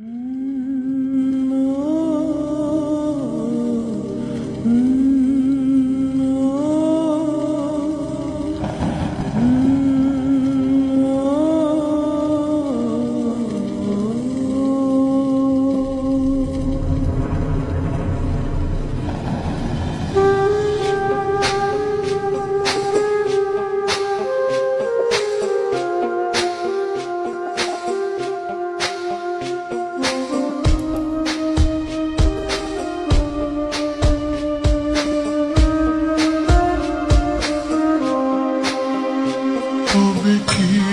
Mm. with.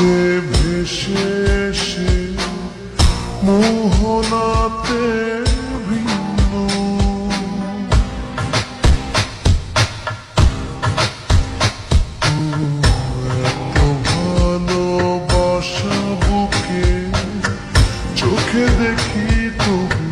বুকে ভেসে সে মোহনাতে ভালোবাসা বুকে চোখে দেখি তবু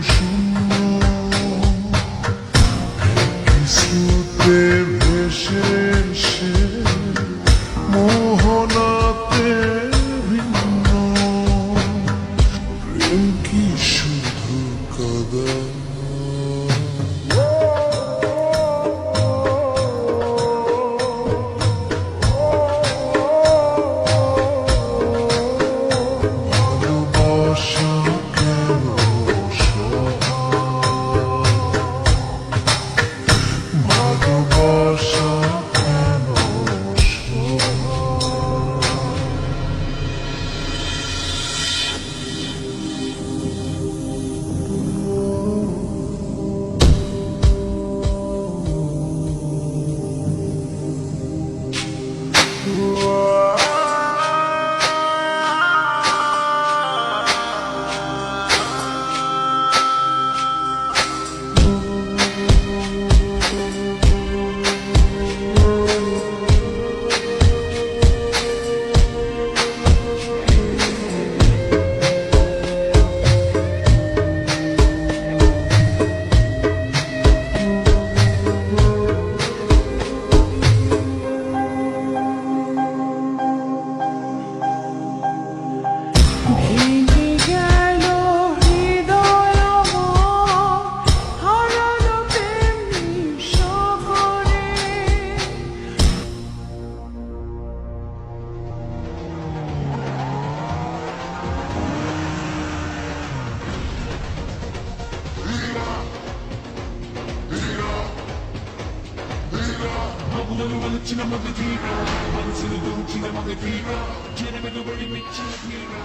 మమ్మల్ని మలిచిన మగ తీరా మనసును దోచిన మగ తీరా జనమను మెచ్చిన తీరా